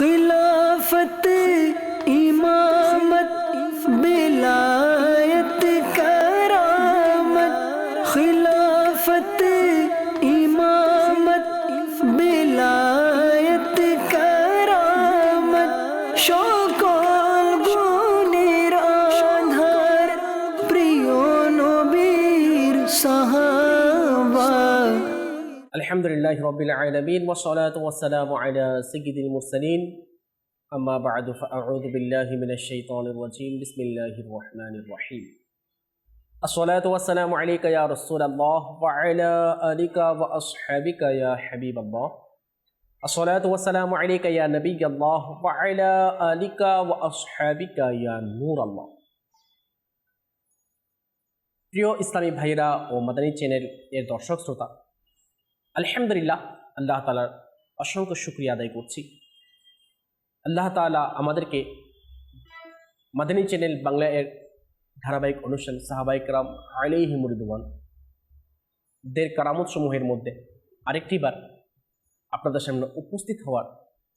خلافت الحمد لله رب العالمين والصلاة والسلام على سيد المرسلين أما بعد فأعوذ بالله من الشيطان الرجيم بسم الله الرحمن الرحيم الصلاة والسلام عليك يا رسول الله وعلى آلك وأصحابك يا حبيب الله الصلاة والسلام عليك يا نبي الله وعلى آلك وأصحابك يا نور الله প্রিয় ইসলামী ভাইরা ও মাদানী চ্যানেল এর দর্শক শ্রোতা আলহামদুলিল্লাহ, আল্লাহ তালার অসংখ্য শুক্রিয়া আদায় করছি। আল্লাহ তালা আমাদেরকে মাদানী চ্যানেল বাংলা এর ধারাবাহিক অনুষ্ঠান সাহাবাইক রাম আলাই হিমুরিদুমান দের কারামত সমূহের মধ্যে আরেকটি বার আপনাদের সামনে উপস্থিত হওয়ার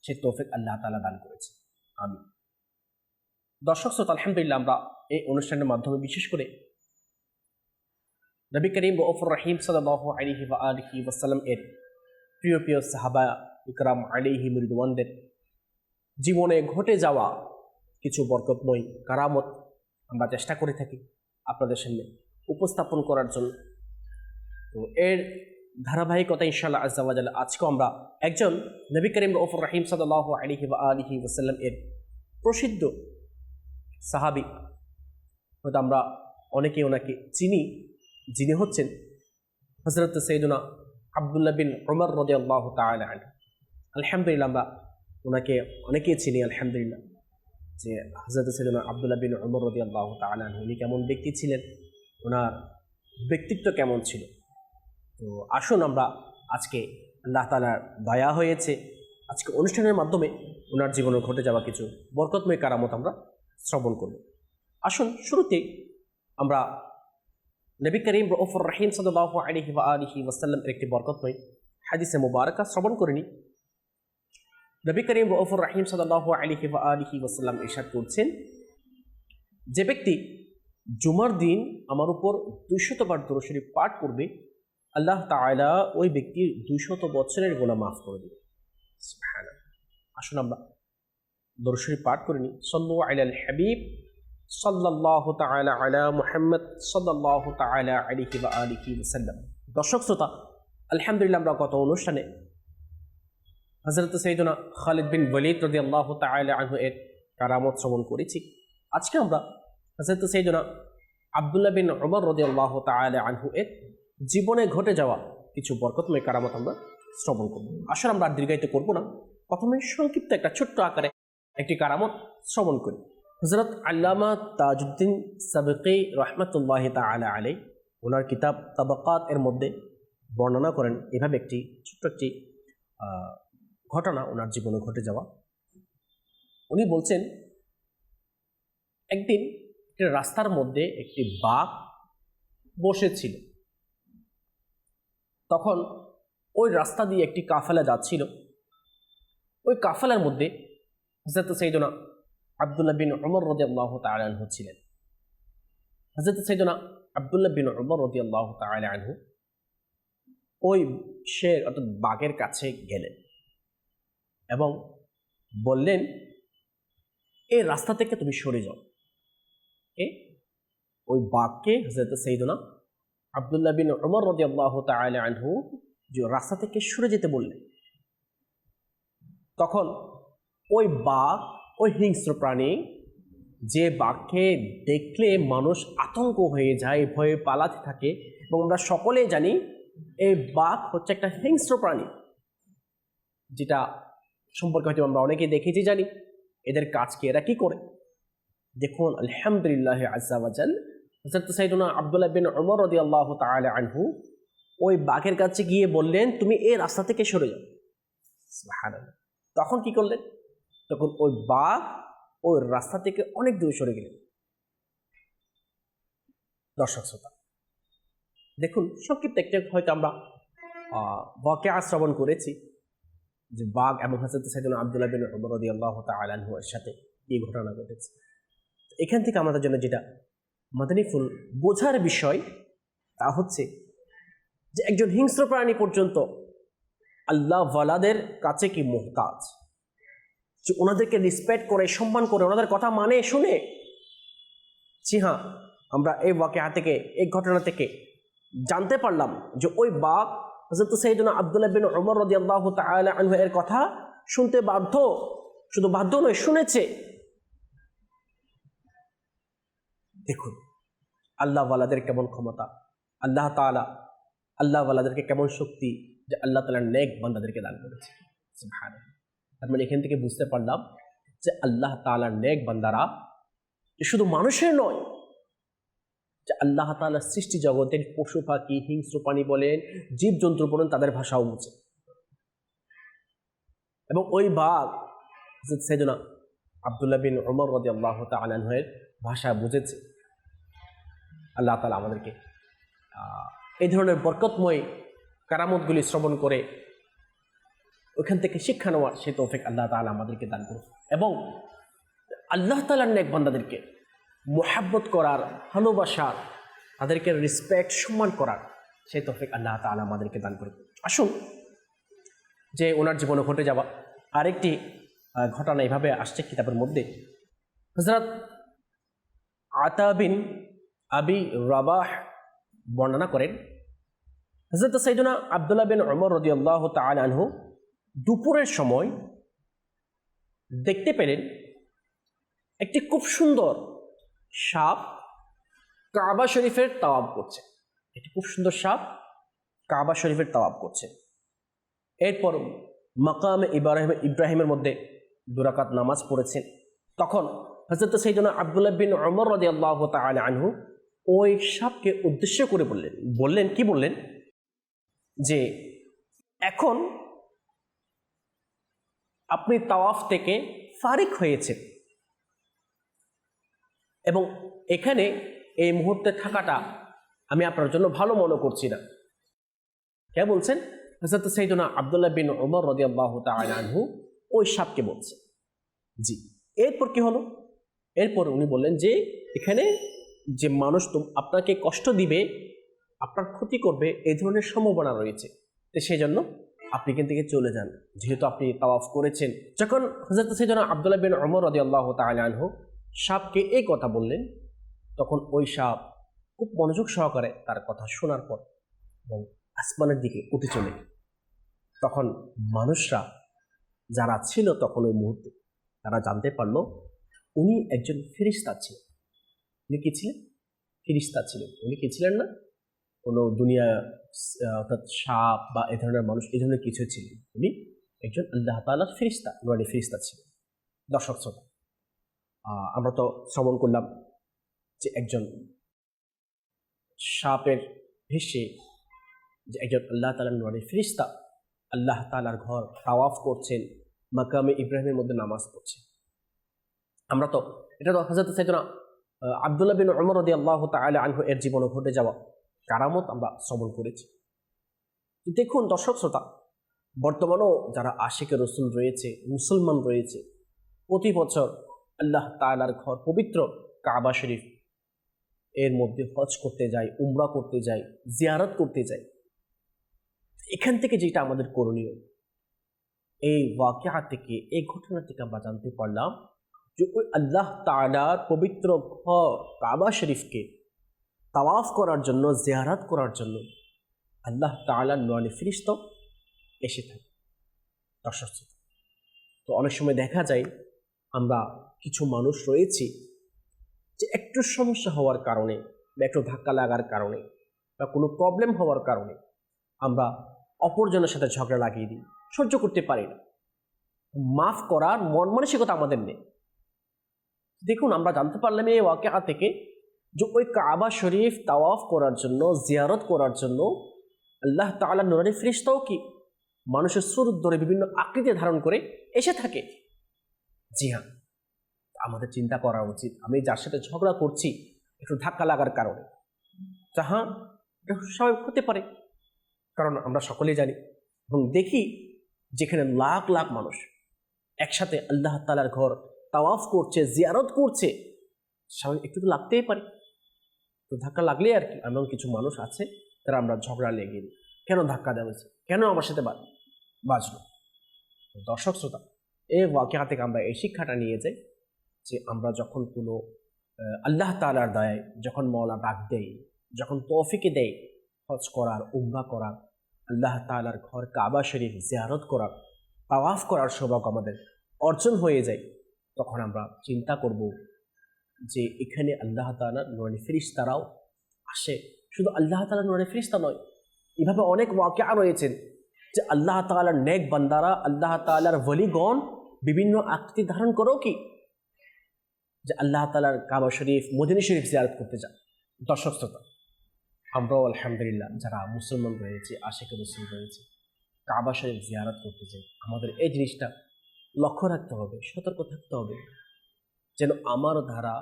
সে তৌফিক আল্লাহ তালা দান করেছে। আমি দর্শক শ্রোতা, আলহামদুলিল্লাহ, আমরা এই অনুষ্ঠানের মাধ্যমে বিশেষ করে নবী করিম রফুর রহিম সাল্লাহ আলিহি বা আলহি ওয়াসাল্লাম এর প্রিয় প্রিয় সাহাবা ইকরাম আলিহি মৃদুয়ানদের জীবনে ঘটে যাওয়া কিছু বরকতময় কারামত আমরা চেষ্টা করে থাকি আপনাদের সামনে উপস্থাপন করার জন্য তো এর ধারাবাহিকতা ইনশাল্লাহ আজাল আজকেও আমরা একজন নবী করিম রফুর রহিম সাল্লাহ আলিহি বা আলহি ওয়াসাল্লাম এর প্রসিদ্ধ সাহাবি হয়তো আমরা অনেকে ওনাকে চিনি যিনি হচ্ছেন হজরত সৈদুনা আবদুল্লাহ বিন ওমর রদি আল্লাহ তালা আলহামদুলিল্লাহ আমরা ওনাকে অনেকেই চিনি, আলহামদুলিল্লাহ, যে হজরত সৈদুনা আবদুল্লাহ বিন ওমর রদি আল্লাহ তালা উনি কেমন ব্যক্তি ছিলেন, ওনার ব্যক্তিত্ব কেমন ছিল। তো আসুন আমরা আজকে আল্লাহ তালার দয়া হয়েছে, আজকে অনুষ্ঠানের মাধ্যমে ওনার জীবনে ঘটে যাওয়া কিছু বরকতময় কারামত আমরা শ্রবণ করব। আসুন শুরুতেই আমরা নবী করিম রফুর রহিম সাল্লাহ আলহি বা আলহি ওয়াসাল্লাম একটি বরকতময় হাদিসে মুবারকা শ্রবণ করিনি নবী করিম রফুর রহিম সাল্লাহ আলহি বা আলহি ওয়াসাল্লাম ইরশাদ করছেন যে ব্যক্তি জুমার দিন আমার উপর দুইশতবার দরশরী পাঠ করবে আল্লাহ তাআলা ওই ব্যক্তির দুইশত বছরের গোলা মাফ করে দেবে আসুন আমরা দরশরী পাঠ করিনি সল্লু আলাল হাবিব মুহাম্মদ দর্শক শ্রোতা, আলহামদুলিল্লাহ আমরা গত অনুষ্ঠানে কারামত শ্রবণ করেছি। আজকে আমরা হযরত সাইয়েদনা আব্দুল্লাহ বিন উমর রাদিয়াল্লাহু তাআলা আনহু এর জীবনে ঘটে যাওয়া কিছু বরকতময় কারামত আমরা শ্রবণ করব। আসলে আমরা দীর্ঘায়িত করব না। প্রথমে সংক্ষিপ্ত একটা ছোট্ট আকারে একটি কারামত শ্রবণ করি। হজরত আল্লামা তাজউদ্দিন সাবেকি রহমতুল্লাহ তালা আলী ওনার কিতাব তাবাকাত এর মধ্যে বর্ণনা করেন এভাবে একটি, ছোট্ট একটি ঘটনা ওনার জীবনে ঘটে যাওয়া। উনি বলছেন, একদিন একটি রাস্তার মধ্যে একটি বাঘ বসেছিল। তখন ওই রাস্তা দিয়ে একটি কাফেলা যাচ্ছিল। ওই কাফেলার মধ্যে হজরত সৈদনা আবদুল্লাহ বিন উমর রদি আল্লাহ তালহু ছিলেন। হজরত সৈদনা আবদুল্লাহ বিন উমর রদি আল্লাহ তালহু ওই শের অর্থাৎ বাঘের কাছে গেলেন এবং বললেন এই রাস্তা থেকে তুমি সরে যাও। এ ওই বাঘকে হজরত সৈদনা আবদুল্লাহ বিন উমর রদি আল্লাহ তালহু যে রাস্তা থেকে সরে যেতে বললেন। তখন ওই বাঘ ওই হিংস্র প্রাণী যে বাঘকে দেখলে মানুষ আতঙ্ক হয়ে যায়, ভয়ে পালাতে থাকে এবং আমরা সকলেই জানি এই বাঘ হচ্ছে একটা হিংস্র প্রাণী। যেটা সম্পর্কে হয়তো আমরা অনেকেই দেখেছি, জানি। এদের কাজকে এরা কি করে? দেখুন, আলহামদুলিল্লাহ আজাল হজরত সাইদুনা আবদুল্লাহ বিন ওমর রদি আল্লাহ তাআলা আনহু ওই বাঘের কাছে গিয়ে বললেন, তুমি এই রাস্তা থেকে সরে যাও। তখন কি করলেন? তখন ওই বাঘ ওই রাস্তা থেকে অনেক দূরে সরে গেলেন। দর্শক শ্রোতা, দেখুন, সংক্ষিপ্ত একটা হয়তো আমরা ওয়াকে আশ্রবণ করেছি যে বাঘ এবং হাজরত সাইদুল আবদুল্লাহ বিন উমর রাদিয়াল্লাহু তাআলা আনহুর সাথে এই ঘটনা ঘটেছে। এখান থেকে আমাদের জন্য যেটা মাদানী ফুল বোঝার বিষয়, তা হচ্ছে যে একজন হিংস্র প্রাণী পর্যন্ত আল্লাহ ওয়ালাদের কাছে কি মোহতাজ? যে ওনাদেরকে রেসপেক্ট করে, সম্মান করে, ওনাদের কথা মানে শুনে জি হ্যাঁ আমরা এই ওয়াকিয়া থেকে, এই ঘটনা থেকে জানতে পারলাম যে ওই বাপ হজরত সৈয়দনা আবদুল্লাহ বিন ওমর রদি আল্লাহ আনহু এর কথা শুনতে বাধ্য, শুধু বাধ্য নয়, শুনেছে। দেখুন, আল্লাহ ওয়ালাদের কেমন ক্ষমতা? আল্লাহ তাআলা, আল্লাহ ওয়ালাদেরকে কেমন শক্তি যে আল্লাহ তাআলার নেক বান্দাদেরকে দান করেছে। তার মানে এখান থেকে বুঝতে পারলাম যে আল্লাহ তাআলার নেক বান্দারা যে শুধু মানুষের নয়, যে আল্লাহ তাআলার সৃষ্টি জগতের পশু পাখি, হিংস্র প্রাণী বলেন, জীবজন্তু বলেন, তাদের ভাষাও বুঝে। এবং ওই বাঘ সেজনা আবদুল্লাহ বিন ওমর রদি আল্লাহ তালের ভাষা বুঝেছে। আল্লাহ তালা আমাদেরকে এই ধরনের বরকতময় কারামতগুলি শ্রবণ করে ওইখান থেকে শিক্ষা নেওয়ার সে তৌফিক আল্লাহ তালা আমাদেরকে দান করুন এবং আল্লাহ তালার নেক বান্দাদেরকে মোহাব্বত করার ভালোবাসার তাদেরকে রেসপেক্ট সম্মান করার সেই তৌফিক আল্লাহ তালা আমাদেরকে দান করুন আসুন যে ওনার জীবনে ঘটে যাওয়া আরেকটি ঘটনা এভাবে আসছে কিতাবের মধ্যে। হজরত আতা বিন আবি রাবাহ বর্ণনা করেন হজরত সৈদুনা আবদুল্লাহ বিন অমর রদি আল্লাহ আনহু দুপুরের সময় দেখতে পেলেন একটি খুব সুন্দর সাপ কাবা শরীফের তাওয়াব করছে। একটি খুব সুন্দর সাপ কাবা শরীফের তাওয়াব করছে। এরপর মাকাম ইব্রাহিম, ইব্রাহিমের মধ্যে দুরাকাত নামাজ পড়েছেন তখন হজরত সৈদনা আবদুল্লাহ বিন অমর রদি আল্লাহ তাআলা আনহু ওই সাপকে উদ্দেশ্য করে বললেন বললেন, কি বললেন? যে এখন আপনি তাওয়াফ থেকে ফারিক হয়েছেন। এবং এখানে এই মুহূর্তে থাকাটা আমি আপনার জন্য ভালো মনে করছি না। কে বলছেন? হজরত সৈদনা আবদুল্লাহ বিন ওমর রদি আল্লাহ আনহু ওই সাপকে বলছে। জি, এরপর কি হলো? এরপর উনি বললেন যে, এখানে যে মানুষ তো আপনাকে কষ্ট দিবে, আপনার ক্ষতি করবে, এই ধরনের সম্ভাবনা রয়েছে। সেই জন্য আপনি এখান থেকে চলে যান। যেহেতু আপনি তাওয়াফ করেছেন। যখন হজরত সৈদনা আবদুল্লাহ বিন ওমর রদি আল্লাহ আনহু সাপকে এই কথা বললেন, তখন ওই সাপ খুব মনোযোগ সহকারে তার কথা শোনার পর এবং আসমানের দিকে উঠে চলে তখন মানুষরা যারা ছিল তখন ওই মুহূর্তে তারা জানতে পারল, উনি একজন ফিরিস্তা ছিলেন। উনি কি ছিলেন? ফিরিস্তা ছিলেন। উনি কি ছিলেন না? কোনো দুনিয়া অর্থাৎ সাপ বা এ ধরনের মানুষ, এই ধরনের কিছু ছিলেন উনি একজন আল্লাহ তাআলার ফিরিস্তা নুরানি ফিরিস্তা ছিলেন দর্শক শ্রোতা। আমরা তো শ্রবণ করলাম যে একজন সাপের ভেসে যে একজন আল্লাহ তালার নুরানি ফিরিস্তা আল্লাহ তালার ঘর তাওয়াফ করছেন, মাকামে ইব্রাহিমের মধ্যে নামাজ পড়ছেন আমরা তো, এটা তো সাইদনা আবদুল্লাহ বিন রদি আল্লাহ তাআলা আনহু এর জীবনে ঘটে যাওয়া। কারামত আমরা শ্রবণ করেছি। দেখুন দর্শক শ্রোতা, বর্তমানেও যারা আশিকে রসুল রয়েছে, মুসলমান রয়েছে, প্রতি বছর আল্লাহ তাআলার ঘর পবিত্র কাবা শরীফ এর মধ্যে হজ করতে যায়, উমরা করতে যায়, জিয়ারত করতে যায়। এখান থেকে যেটা আমাদের করণীয়, এই ওয়াকিয়া থেকে, এই ঘটনা থেকে আমরা জানতে পারলাম যে ওই আল্লাহ তাআলার পবিত্র ঘর কাবা শরীফকে তাওয়াফ করার জন্য, জিয়ারাত করার জন্য আল্লাহ তাআলার নয় ফিরিস্ত এসে থাকে দর্শক তো অনেক সময় দেখা যায় আমরা কিছু মানুষ রয়েছি যে একটু সমস্যা হওয়ার কারণে বা একটু ধাক্কা লাগার কারণে বা কোনো প্রবলেম হওয়ার কারণে আমরা অপরজনের সাথে ঝগড়া লাগিয়ে দিই, সহ্য করতে পারি না। মাফ করার মন মানসিকতা আমাদের নেই। দেখুন, আমরা জানতে পারলাম এই ওয়াকিয়া থেকে যে ওই কাবা শরীফ তাওয়াফ করার জন্য, জিয়ারত করার জন্য আল্লাহ তাআলা নুরানি ফিরিস্তাও কি মানুষের সুরত ধরে বিভিন্ন আকৃতি ধারণ করে এসে থাকে? জি হ্যাঁ। আমাদের চিন্তা করা উচিত। আমি যার সাথে ঝগড়া করছি, একটু ধাক্কা লাগার কারণে। যাহা এটা স্বাভাবিক হতে পারে। কারণ আমরা সকলেই জানি এবং দেখি যেখানে লাখ লাখ মানুষ একসাথে আল্লাহ তালার ঘর তাওয়াফ করছে, জিয়ারত করছে, স্বাভাবিক একটু তো লাগতেই পারে। তো ধাক্কা লাগলে আর কি, এমন কিছু মানুষ আছে তারা আমরা ঝগড়া লেগে দিই কেন ধাক্কা দেওয়া হয়েছে? কেন আমার সাথে বাজলো দর্শক শ্রোতা এই ওয়াকিয়া থেকে আমরা এই শিক্ষাটা নিয়ে যাই যে আমরা যখন কোনো আল্লাহ তালার দয়ায় যখন মৌলা ডাক দেয় যখন তৌফিকে দেয় হজ করার, উম্রা করার, আল্লাহ তালার ঘর কাবা শরীফ জিয়ারত করার, তাওয়াফ করার সৌভাগ্য আমাদের অর্জন হয়ে যায়, তখন আমরা চিন্তা করব যে এখানে আল্লাহ তালার নুরানি ফিরিস্তারাও আসে। শুধু আল্লাহ তালার নুরানি ফিরিস্তা নয়, এভাবে অনেক ওয়াকিয়া রয়েছেন যে আল্লাহ তালার নেক বান্দারা, আল্লাহ তালার ওলিগণ বিভিন্ন আকৃতি ধারণ করো কি? যে আল্লাহ তালার কাবা শরীফ, মদিনী শরীফ জিয়ারত করতে যান। দর্শক শ্রোতা, আমরাও আলহামদুলিল্লাহ যারা মুসলমান রয়েছে আশেকে রসুল রয়েছে, কাবা শরীফ জিয়ারত করতে চাই আমাদের এই জিনিসটা লক্ষ্য রাখতে হবে, সতর্ক থাকতে হবে। যেন আমার দ্বারা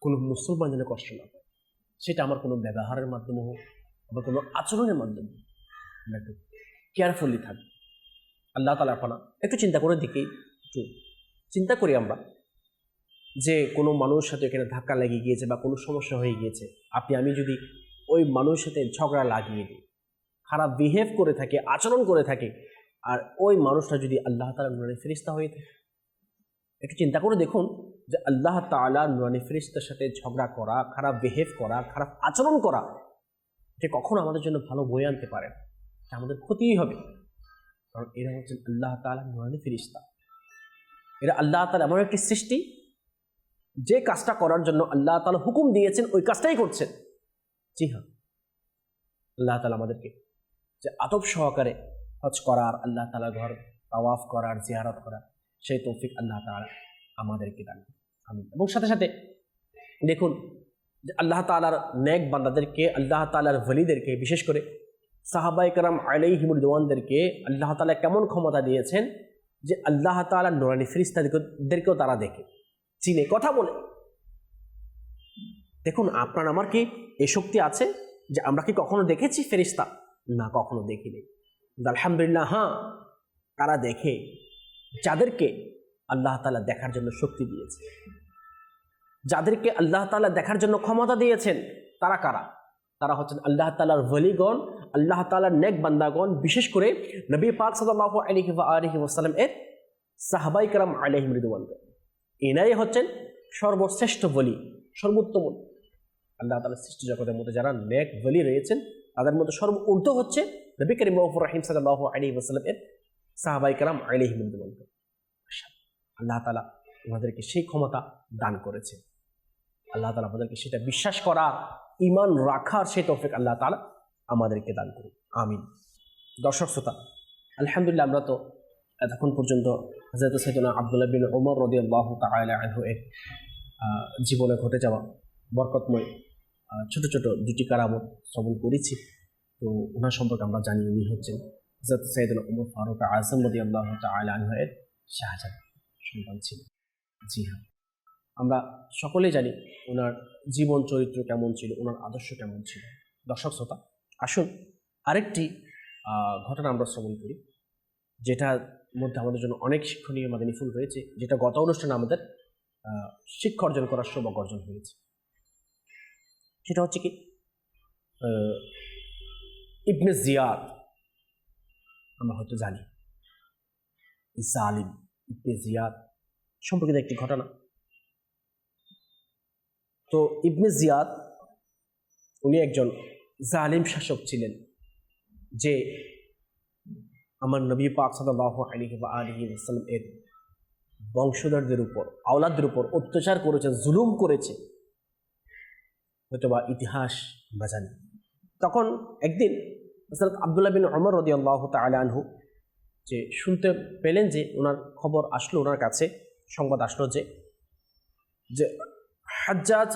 কোনো মুসলমান যেন কষ্ট না পায়। সেটা আমার কোনো ব্যবহারের মাধ্যমে হোক আমার কোনো আচরণের মাধ্যমে হোক, একটু কেয়ারফুলি থাকব আল্লাহ তালা পানা একটু চিন্তা করে দেখি একটু চিন্তা করি আমরা যে কোনো মানুষের সাথে এখানে ধাক্কা লেগে গিয়েছে বা কোনো সমস্যা হয়ে গিয়েছে আপনি আমি যদি ওই মানুষের সাথে ঝগড়া লাগিয়ে দিই খারাপ বিহেভ করে থাকে আচরণ করে থাকে আর ওই মানুষটা যদি আল্লাহ তালা ফেরিস্তা হয়ে থাকে একটু চিন্তা করে দেখুন যে আল্লাহ তালা নুরানি ফেরিস্তার সাথে ঝগড়া করা, খারাপ বিহেভ করা, খারাপ আচরণ করা যে কখনো আমাদের জন্য ভালো বই আনতে পারে এটা আমাদের ক্ষতিই হবে। কারণ এরা হচ্ছেন আল্লাহ তালা নুরানি ফেরিস্তা এরা আল্লাহ তালা এমন একটি সৃষ্টি, যে কাজটা করার জন্য আল্লাহ তালা হুকুম দিয়েছেন, ওই কাজটাই করছেন। জি হ্যাঁ। আল্লাহ তালা আমাদেরকে যে আদব সহকারে হজ করার, আল্লাহ তালা ঘর তাওয়াফ করার, জিয়ারত করার সেই তৌফিক আল্লাহ তালা আমাদেরকে দান আমি এবং সাথে সাথে দেখুন, আল্লাহ তালার নেক বান্দাদেরকে, আল্লাহ তালার ভলিদেরকে বিশেষ করে সাহাবাই কারাম আলাই হিমুরদানদেরকে আল্লাহ তালা কেমন ক্ষমতা দিয়েছেন যে আল্লাহ তালা নোরানি ফিরিস্তাদেরকেও তারা দেখে, চিনে, কথা বলে। দেখুন, আপনার আমার কি এ শক্তি আছে যে আমরা কি কখনো দেখেছি ফেরিস্তা? না, কখনো দেখিনি। আলহামদুলিল্লাহ হ্যাঁ তারা দেখে। যাদেরকে আল্লাহ তালা দেখার জন্য শক্তি দিয়েছে যাদেরকে আল্লাহ তালা দেখার জন্য ক্ষমতা দিয়েছেন, তারা কারা? তারা হচ্ছেন আল্লাহ তালার ভলিগণ আল্লাহ তালার নেক বান্দাগণ, বিশেষ করে নবী পাক সাল্লাহ আলহি আলহি ওসালাম এর সাহাবাই কালাম আলহি এনাই হচ্ছেন সর্বশ্রেষ্ঠ বলি সর্বোত্তম। আল্লাহ তালা সৃষ্টি জগতের মধ্যে যারা নেক বলি রয়েছেন, তাদের মধ্যে সর্ব ঊর্ধ্ব হচ্ছে নবী করিম রাহিম সাল্লাহ আলী ওসালাম এর সাহাবাই কালাম আলহি মৃদুবানগণ আল্লাহ তালা আমাদেরকে সেই ক্ষমতা দান করেছে। আল্লাহ তালা আমাদেরকে সেটা বিশ্বাস করা ইমান রাখার সেই তৌফিক আল্লাহ তালা আমাদেরকে দান করুন। আমিন। দর্শক শ্রোতা, আলহামদুলিল্লাহ আমরা তো এতক্ষণ পর্যন্ত হজরত সৈদনা আবদুল্লাহ বিন ওমর রদি আল্লাহ আনহু এর জীবনে ঘটে যাওয়া বরকতময় ছোট ছোট দুটি কারামত শ্রবণ করেছি। তো ওনার সম্পর্কে আমরা জানি উনি হচ্ছেন হজরত সৈদনা ওমর ফারুক আজম আল্লাহ তালা আনহু শাহজাহান সন্তান ছিলেন জি হ্যাঁ। আমরা সকলে জানি ওনার জীবন চরিত্র কেমন ছিল, ওনার আদর্শ কেমন ছিল। দর্শক শ্রোতা, আসুন আরেকটি ঘটনা আমরা শ্রবণ করি, যেটার মধ্যে আমাদের জন্য অনেক শিক্ষণীয় আমাদের ফুল রয়েছে, যেটা গত অনুষ্ঠানে আমাদের শিক্ষা অর্জন করার সৌভাগ্য অর্জন হয়েছে। সেটা হচ্ছে কি ইবনে জিয়াদ আমরা হয়তো জানি। জালিম ইবনে জিয়াদ সম্পর্কিত একটি ঘটনা। তো ইবনে জিয়াদ, উনি একজন জালিম শাসক ছিলেন, যে আমার নবী পাক সাল্লাহ আলিহি বা আলিহি ওসালাম এর বংশধরদের উপর আওলাদের উপর অত্যাচার করেছে, জুলুম করেছে, হয়তোবা ইতিহাস আমরা জানি। তখন একদিন হজরত আবদুল্লাহ বিন অমর রদি আল্লাহ আনহু যে শুনতে পেলেন যে ওনার খবর আসলো, ওনার কাছে সংবাদ আসলো যে যে হাজ্জাজ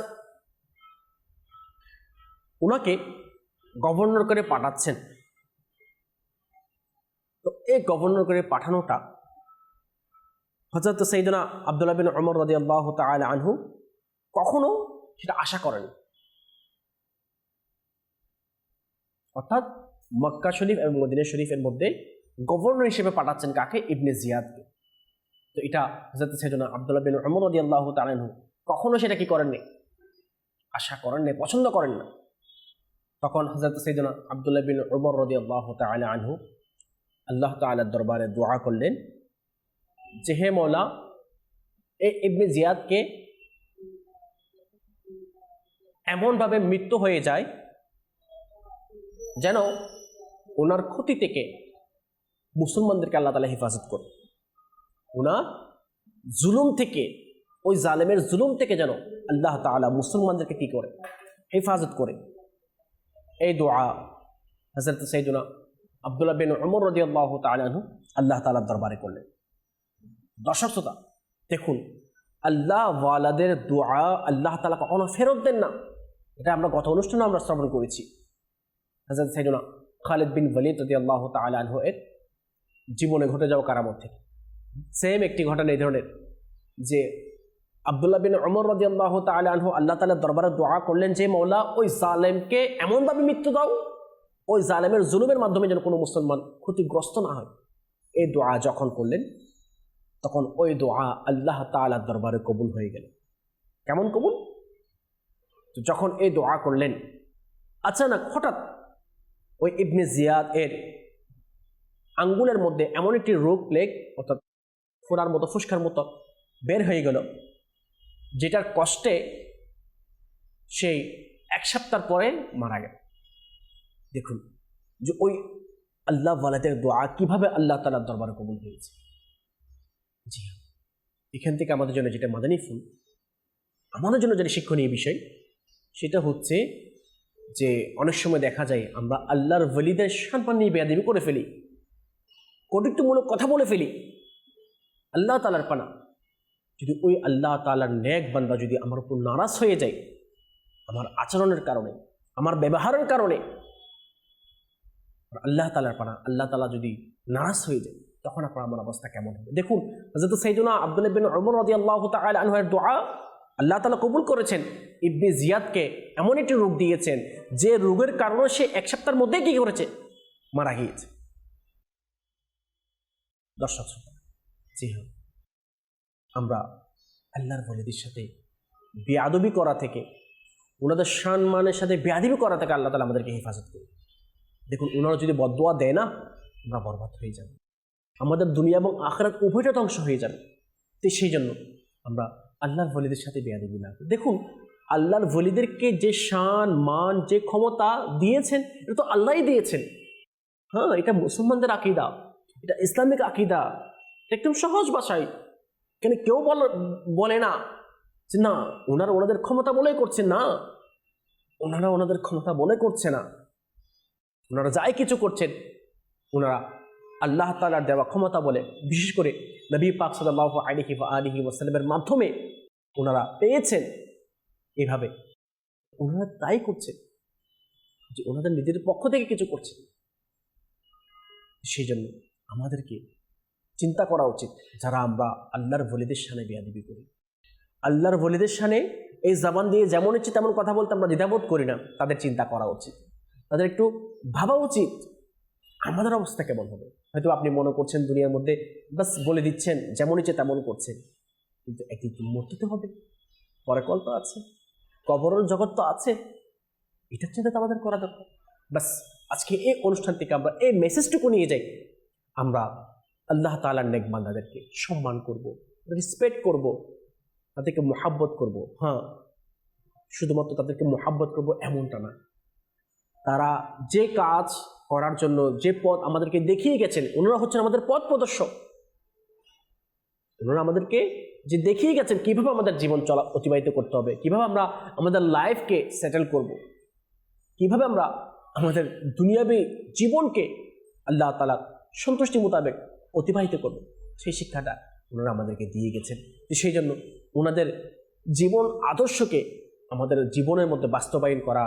ওনাকে গভর্নর করে পাঠাচ্ছেন। তো এই গভর্নর করে পাঠানোটা হজরত সৈদনা আবদুল্লাহ বিন অমর রদি আল্লাহ আনহু কখনো সেটা আশা করেন অর্থাৎ মক্কা শরীফ এবং মদিনা শরীফের মধ্যে গভর্নর হিসেবে পাঠাচ্ছেন কাকে? ইবনে জিয়াদকে। তো এটা হজরত সাইদুনা আবদুল্লাহ বিন আমর রদি আল্লাহ তালানহু কখনো সেটা কি করেননি? আশা করেন নাই, পছন্দ করেন না। তখন হজরত সৈদনা আবদুল্লাহ বিন উমর রদি আল্লাহ তালা আনহু আল্লাহ তালার দরবারে দোয়া করলেন যে, হে মৌলা এই ইবনে জিয়াদকে এমনভাবে মৃত্যু হয়ে যায় যেন ওনার ক্ষতি থেকে মুসলমানদেরকে আল্লাহ তালা হেফাজত করে ওনার জুলুম থেকে, ওই জালেমের জুলুম থেকে যেন আল্লাহ তালা মুসলমানদেরকে কি করে? হেফাজত করে। এই দোয়া হজরত সৈদুনা আবদুল্লাহ বিন উমর রদি আল্লাহ তালু আল্লাহ তালার দরবারে করলেন। দর্শক শ্রোতা, দেখুন, আল্লাহ ওয়ালাদের দোয়া আল্লাহ তালা কখনো ফেরত দেন না। এটা আমরা গত অনুষ্ঠানে আমরা শ্রবণ করেছি। হজরত সৈদুনা খালিদ বিন ওয়ালিদ রদি আল্লাহ তালু এর জীবনে ঘটে যাওয়া কারামত থেকে। সেম একটি ঘটনা এই ধরনের, যে আবদুল্লাহ বিন অমর রদি আল্লাহ তালু আল্লাহ তালার দরবারে দোয়া করলেন যে মৌলা ওই জালেমকে এমনভাবে মৃত্যু দাও, ওই জালেমের জুলুমের মাধ্যমে যেন কোনো মুসলমান ক্ষতিগ্রস্ত না হয়। এই দোয়া যখন করলেন, তখন ওই দোয়া আল্লাহ তালার দরবারে কবুল হয়ে গেল। কেমন কবুল? যখন এই দোয়া করলেন, আচানক হঠাৎ ওই ইবনে জিয়াদ এর আঙ্গুলের মধ্যে এমন একটি রোগ প্লেগ অর্থাৎ ফোড়ার মতো, ফুসকার মতো বের হয়ে গেল, যেটার কষ্টে সেই এক সপ্তাহ পরে মারা গেল। দেখুন যে ওই আল্লাহ ওয়ালাদের দোয়া কীভাবে আল্লাহ তালার দরবারে কবুল হয়েছে। জি হ্যাঁ এখান থেকে আমাদের জন্য যেটা মাদানী ফুল, আমাদের জন্য যেটা শিক্ষণীয় বিষয়, সেটা হচ্ছে যে অনেক সময় দেখা যায় আমরা আল্লাহর ওয়ালিদের সম্মান নিয়ে বেয়াদেবি করে ফেলি, কটুক্তিমূলক কথা বলে ফেলি, আল্লাহ তালার পানা। যদি ওই আল্লাহ তালার ন্যাক বান্দা যদি আমার উপর নারাজ হয়ে যায়, আমার আচরণের কারণে, আমার ব্যবহারের কারণে, আল্লাহ তালার পানা, আল্লাহ তালা যদি নারাজ হয়ে যায়, তখন আপনার আমার অবস্থা কেমন হবে? দেখুন হজরত সৈদুনা আব্দুল আল্লাহ আল্লাহ তালা কবুল করেছেন। ইবনে জিয়াদকে এমন একটি রোগ দিয়েছেন যে রোগের কারণে সে এক সপ্তাহের মধ্যেই কী করেছে? মারা গিয়েছে। দর্শক জি হ্যাঁ। আমরা আল্লাহর বলিদের সাথে বেয়াদবি করা থেকে, ওনাদের সম্মানের সাথে বেয়াদবি করা থেকে আল্লাহ তালা আমাদেরকে হেফাজত করি দেখুন, ওনারা যদি বদোয়া দেয় না, আমরা বরবাদ হয়ে যাব। আমাদের দুনিয়া এবং আখরাত উভয়টা ধ্বংস হয়ে যাবে। তো সেই জন্য আমরা আল্লাহর বলিদের সাথে বেয়াদবি না দেখুন আল্লাহর ভলিদেরকে যে শান, মান, যে ক্ষমতা দিয়েছেন, এটা তো আল্লাহই দিয়েছেন। হ্যাঁ এটা মুসলমানদের আকিদা, এটা ইসলামিক আকিদা একদম সহজ ভাষায়। কেন কেউ বলে না যে না, ওনারা ওনাদের ক্ষমতা বলেই করছে, না। ওনারা ওনাদের ক্ষমতা বলে করছে না। ওনারা যাই কিছু করছেন, ওনারা আল্লাহ তালার দেওয়া ক্ষমতা বলে। বিশেষ করে নবী পাক সাল্লাহ আলিহি বা আলিহি ওসালামের মাধ্যমে ওনারা পেয়েছেন। এভাবে। ওনারা তাই করছেন যে ওনাদের নিজেদের পক্ষ থেকে কিছু করছে। সেই জন্য আমাদেরকে চিন্তা করা উচিত যারা আমরা আল্লাহর বলিদের সানে বিয়াদিবি করি। আল্লাহর বলিদের সানে এই জবান দিয়ে যেমন ইচ্ছে তেমন কথা বলতে আমরা দ্বিধাবোধ করি না, তাদের চিন্তা করা উচিত। তাদের একটু ভাবা উচিত আমাদের অবস্থা কেমন হবে। হয়তো আপনি মনে করছেন দুনিয়ার মধ্যে বাস বলে দিচ্ছেন যেমন ইচ্ছে তেমন করছেন কিন্তু একদিন মরতে তো হবে? পরে কল তো আছে। কবরের জগৎ তো আছে। এটার চিন্তা তো আমাদের করা দরকার। বাস আজকে এই অনুষ্ঠান থেকে আমরা এই মেসেজটুকু নিয়ে যাই। আমরা আল্লাহ তালার নেক বান্দাদেরকে সম্মান করব রেসপেক্ট করব, তাদেরকে মোহাব্বত করব। হ্যাঁ শুধুমাত্র তাদেরকে মোহাব্বত করব এমনটা না। তারা যে কাজ করার জন্য, যে পথ আমাদেরকে দেখিয়ে গেছেন, ওনারা হচ্ছেন আমাদের পথ প্রদর্শক। ওনারা আমাদেরকে যে দেখিয়ে গেছেন কীভাবে আমাদের জীবন চলা অতিবাহিত করতে হবে, কীভাবে আমরা আমাদের লাইফকে সেটেল করব, কীভাবে আমরা আমাদের দুনিয়াবী জীবনকে আল্লাহ তালা সন্তুষ্টি মোতাবেক অতিবাহিত করব, সেই শিক্ষাটা ওনারা আমাদেরকে দিয়ে গেছেন। তো সেই জন্য ওনাদের জীবন আদর্শকে আমাদের জীবনের মধ্যে বাস্তবায়ন করা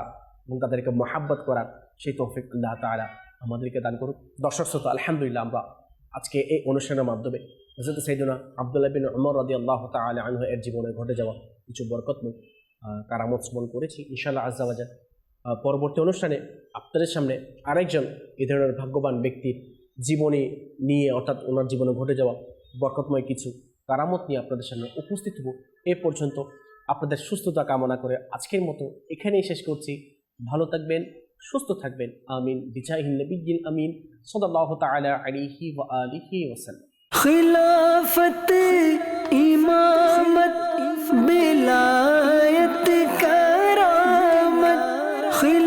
এবং তাদেরকে মহাব্বত করা, সেই তৌফিক আল্লাহ তালা আমাদেরকে দান করুক। দর্শক শ্রোতা, আলহামদুলিল্লাহ আমরা আজকে এই অনুষ্ঠানের মাধ্যমে হজরত সৈদুনা আবদুল্লাহ বিন উমর রদি আল্লাহ তালা আনহু এর জীবনে ঘটে যাওয়া কিছু বরকতময় কারামত স্মরণ করেছি ইনশাল্লাহ আজাবাজার পরবর্তী অনুষ্ঠানে আপনাদের সামনে আরেকজন এ ধরনের ভাগ্যবান ব্যক্তির জীবনে নিয়ে, অর্থাৎ ওনার জীবনে ঘটে যাওয়া বরকতময় কিছু কারামত নিয়ে আপনাদের সামনে উপস্থিত হব। এ পর্যন্ত আপনাদের সুস্থতা কামনা করে আজকের মতো এখানেই শেষ করছি। ভালো থাকবেন, সুস্থ থাকবেন। আমিন। বিজাহিন নবিয়িল আমিন। সাল্লাল্লাহু তাআলা আলাইহি ওয়া আলিহি ওয়াসাল্লাম। خلافت امامت بلایت کرامت خلافت